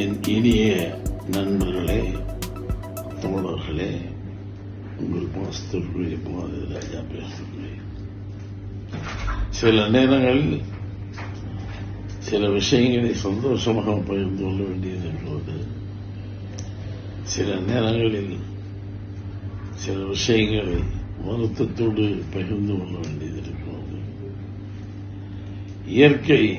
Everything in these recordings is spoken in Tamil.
என் இனிய நண்பர்களே தோழர்களே உங்கள் மாஸ்தருடைய மாதிரி ராஜா பேசுகிறேன். சில நேரங்களில் சில விஷயங்களை சந்தோஷமாக பகிர்ந்து கொள்ள வேண்டியது என்பது சில நேரங்களில் சில விஷயங்களை வருத்தத்தோடு பகிர்ந்து கொள்ள வேண்டியது இருக்கிறது இயற்கை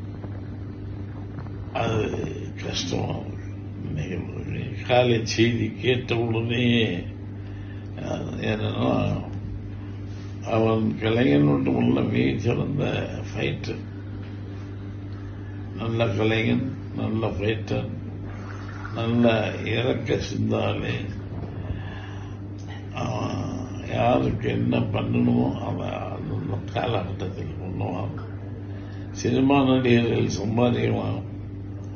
அது கஷ்டமாக நிகழ்வு காலை செய்தி கேட்ட உடனே என்னன்னா அவன் கலைஞன் மட்டுமல்ல மிக சிறந்த ஃபைட்டர் நல்ல கலைஞன் நல்ல ஃபைட்டர் நல்ல இறக்க சிந்தாலே யாருக்கு என்ன பண்ணணுமோ அவன் அந்த காலகட்டத்தில் பண்ணுவான் சினிமா நடிகர்கள் சம்பாதிக்கலாம்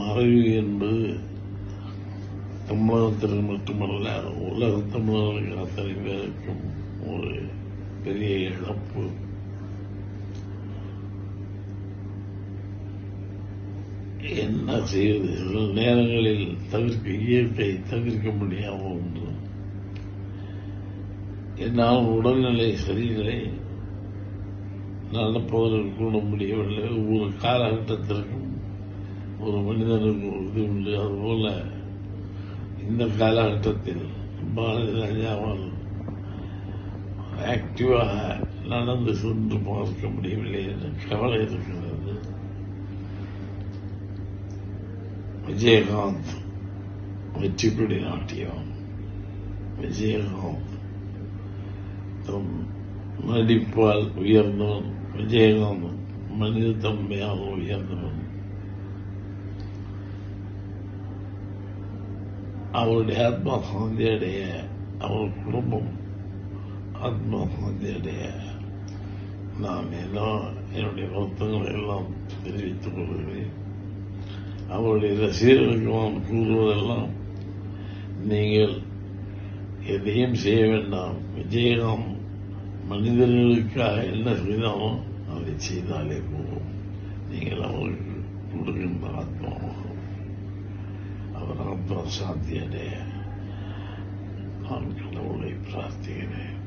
மறைவு என்பது தமிழகத்தில் மட்டுமல்ல உலக தமிழர்களுக்கு அத்தனை பேருக்கும் ஒரு பெரிய இழப்பு. என்ன செய்வது? சில நேரங்களில் தவிர்க்க இயற்கை தவிர்க்க முடியாமல் ஒன்று என்னால் உடல்நிலை சரியில்லை. நடப்பவர்கள் கூட முடியவில்லை. ஒவ்வொரு காலகட்டத்திற்கும் ஒரு மனிதனுக்கு ஒரு இது உண்டு அதுபோல இந்த காலகட்டத்தில் பாரதி ராஜாவால் ஆக்டிவாக நடந்து சென்று பார்க்க முடியவில்லை என்ற கவலை இருக்கிறது. விஜயகாந்த் வெற்றிப்படி நாட்டியம் விஜயகாந்த் தம் நடிப்பால் உயர்ந்தவன். விஜயகாந்த் மனித தன்மையாக உயர்ந்தவன். அவருடைய ஆத்மா சாந்தி அடைய அவர் குடும்பம் ஆத்மா சாந்தி அடைய நான் எல்லாம் என்னுடைய வருத்தங்களை எல்லாம் தெரிவித்துக் கொள்கிறேன். அவருடைய ரசிகர்களுக்கு நான் கூறுவதெல்லாம் நீங்கள் எதையும் செய்ய வேண்டாம். விஜயகாந்த் மனிதர்களுக்காக என்ன செய்தாலும் அதை செய்தாலே போதும். நீங்கள் அவர்களுக்கு கொடுக்கின்ற ஆத்மா சாந்தி அடைய நான் கடவுளை பிரார்த்திக்கிறேன்